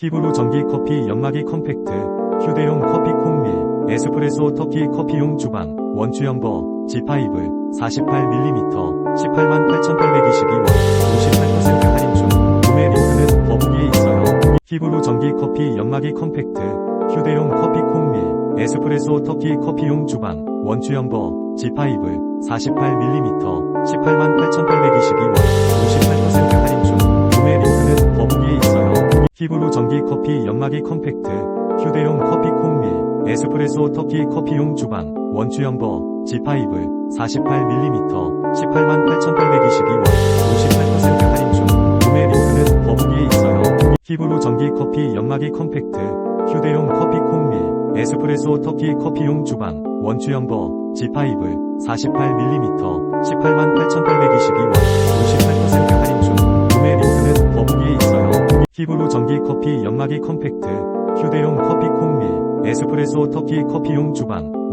히브루 전기 커피 연마기 컴팩트, 휴대용 커피 콩밀, 에스프레소 터키 커피용 주방, 원추 연버, G5, 48mm, 188,822원, 58% 할인 중, 구매 링크는 더보기에 있어요. 히브루 전기 커피 연마기 컴팩트, 휴대용 커피 콩밀, 에스프레소 터키 커피용 주방, 원추 연버, G5, 48mm, 188,000원. 히브루 전기 커피 연마기 컴팩트, 휴대용 커피 콩밀, 에스프레소 터키 커피용 주방, 원추연버, G5, 48mm, 188,822원, 58% 할인 중, 구매 링크는 더보기에 있어요. 히브루 전기 커피 연마기 컴팩트, 휴대용 커피 콩밀, 에스프레소 터키 커피용 주방, 원추연버, G5, 48mm, 히브루 전기 커피 연마기 컴팩트, 휴대용 커피 콩밀, 에스프레소 터키 커피용 주방, 원